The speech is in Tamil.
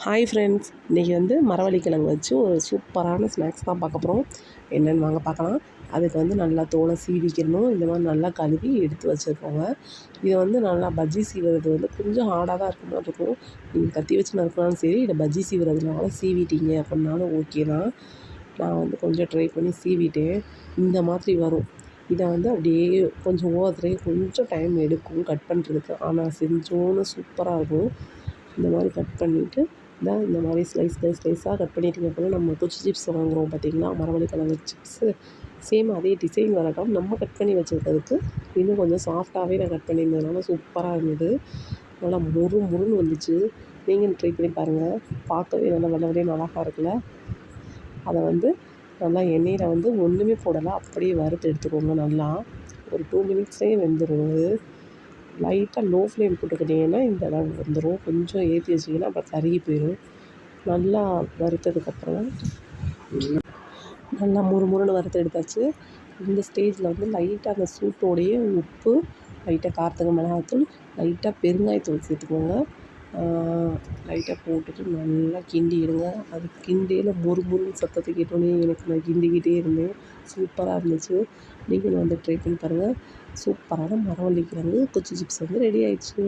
ஹாய் ஃப்ரெண்ட்ஸ் இன்றைக்கி வந்து மரவள்ளிக்கிழங்கு வச்சு ஒரு சூப்பரான ஸ்நாக்ஸ் தான் பார்க்க போகிறோம் என்னென்னு வாங்க பார்க்கலாம். அதுக்கு வந்து நல்லா தோலை சீவிக்கணும். இந்த மாதிரி நல்லா கழுவி எடுத்து வச்சுருக்கோங்க. இதை வந்து நல்லா பஜ்ஜி சீவுறது வந்து கொஞ்சம் ஹார்டாக தான் இருக்க மாதிரி இருக்கும். நீங்கள் கத்தி வச்சு நறுக்கினாலும் சரி இதை பஜ்ஜி சீவுறதுனால சீவிட்டீங்க அப்படின்னாலும் ஓகே தான். நான் வந்து கொஞ்சம் ட்ரை பண்ணி சீவிட்டேன். இந்த மாதிரி வரும். இதை வந்து அப்படியே கொஞ்சம் ஓரத்துலேயே கொஞ்சம் டைம் எடுக்கும் கட் பண்ணுறதுக்கு ஆனால் செஞ்சோன்னு சூப்பராக இருக்கும். இந்த மாதிரி கட் பண்ணிவிட்டு தான் இந்த மாதிரி ஸ்லைஸ் ஸ்லைஸ் ஸ்லைஸாக கட் பண்ணிட்டீங்க போனால் நம்ம குச்சி சிப்ஸ் வாங்குகிறோம் பார்த்திங்கன்னா மரவள்ளி கிழங்கு சிப்ஸு சேம் அதே டிசைன் வரட்டும் நம்ம கட் பண்ணி வச்சுருக்கிறதுக்கு இன்னும் கொஞ்சம் சாஃப்டாகவே நான் கட் பண்ணியிருந்ததுனால சூப்பராக இருந்தது. நல்லா முறு முறுன்னு வந்துச்சு. நீங்களும் ட்ரை பண்ணி பாருங்கள் பார்க்கவே நல்லா வெள்ளை வெள்ளையன்னு அழகாக இருக்குல்ல? அதை வந்து நல்லா எண்ணெயில் வந்து ஒன்றுமே போடலை. அப்படியே வறுத்து எடுத்துக்கோங்க நல்லா. ஒரு டூ மினிட்ஸ்லேயே வெந்துடும் அது லைட்டாக லோ ஃப்ளேம் போட்டுக்கிட்டிங்கன்னா இந்த அளவு வந்துடும் கொஞ்சம் ஏற்றி வச்சிங்கன்னா அப்புறம் கருகி போயிடும் நல்லா வறுத்ததுக்கப்புறம் நல்லா முறு முறுன்னு வறுத்து எடுத்தாச்சு இந்த ஸ்டேஜில் வந்து லைட்டாக அந்த சூட்டோடையே உப்பு லைட்டாக காரத்துக்கு மிளகாத்தூள் லைட்டாக பெருங்காயத்தூள் சேர்த்துக்கோங்க. லைட்டாக போட்டுட்டு நல்லா கிண்டிடுங்க. அது கிண்டையில் மொறு மொறுன்னு சத்தத்தை கேட்டோன்னே எனக்கு நான் கிண்டிக்கிட்டே இருந்தேன். சூப்பராக இருந்துச்சு. நீங்களும் வந்து ட்ரை பண்ணி பாருங்கள் சூப்பரான மரவள்ளி கிழங்கு குச்சி சிப்ஸ் வந்து ரெடி ஆயிடுச்சு.